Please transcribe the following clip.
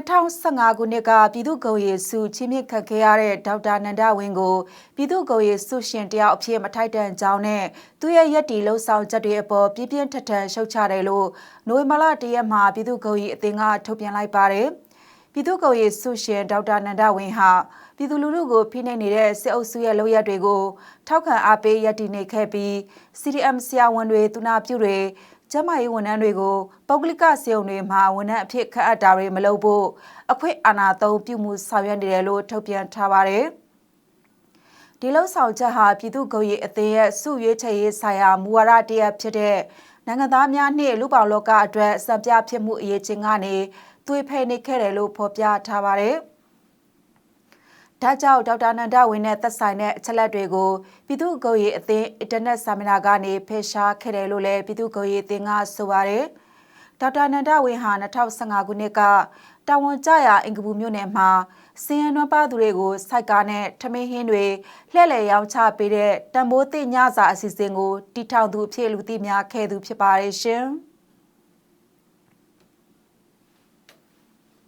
2015ခုနှစ်ကပြည်သူ့ဂုဏ်ရည်စုချီးမြှင့်ခံခဲ့ရတဲ့ဒေါက်တာနန္ဒဝင်းကိုပြည်သူ့ဂုဏ်ရည်စုရှင်တယောက်အဖြစ်မထိုက်တန်ကြောင်းနဲ့သူရဲ့ရက်တီလှုပ်ဆောင်ချက်တွေအပေါ်ပြင်းပြင်းထန်ထန်ရှုတ်ချတယ်လို့နိုဝင်ဘာလတရက်မှာပြည်သူ့ဂုဏ်ရည်အသင်းကထုတ်ပြန်လိုက်ပါတယ်။ပြည်သူ့ဂုဏ်ရည်စုရှင်ဒေါက်တာနန္ဒဝင်းဟာပြည်သူလူထုကိုဖိနှိပ်နေတဲ့စစ်အုပ်စုရဲ့လုပ်ရက်တွေကိုထောက်ခံအားပေးရက်တီနေခဲ့ပြီး CDM ဆရာဝန်တွေတူနာပြုတွေ ကျန်းမာရေးဝန်ထမ်းတွေကိုပုဂ္ဂလိကစေုံတွေမှာဝန်ထမ်းအဖြစ်ခန့်အပ်တာတွေမလုပ်ဖို့အခွင့်အာဏာသုံးပြုမှုဆောင်ရွက်နေတယ်လို့ထုတ်ပြန်ထားပါတယ်။ဒီလောက်ဆောင်ချက်ဟာပြည်သူ့ဂုဏ်ရည်အသင်းရဲ့စုရွေးချယ်ရေးဆိုင်ရာမူဝါဒတရက်ဖြစ်တဲ့နိုင်ငံသားများနှင့်လူပေါလောကအတွက်စံပြဖြစ်မှုအရေးချင်းကနေသွေးဖယ်နေခဲ့တယ်လို့ဖော်ပြထားပါတယ်။ ဒါကြောင့်ဒေါက်တာနန္ဒဝင်းနဲ့သက်ဆိုင်တဲ့အချက်လက်တွေကိုပြည်သူ့ဂုဏ်ရည်အသင်းအင်တာနက်စာမျက်နှာကနေဖယ်ရှားခဲ့တယ်လို့လည်းပြည်သူ့ဂုဏ်ရည်အသင်းကဆိုပါတယ်။ဒေါက်တာနန္ဒဝင်းဟာ2015ခုနှစ်ကတာဝန်ကျရာအင်္ဂပူမြို့နယ်မှာစင်ရနွမ်းပါသူတွေကိုစိုက်ကားနဲ့ထမင်းဟင်းတွေလှည့်လည်ရောင်းချပေးတဲ့တံမိုးသိညစာအစီအစဉ်ကိုတီထောင်သူအဖြစ်လူသိများခဲ့သူဖြစ်ပါတယ်ရှင်။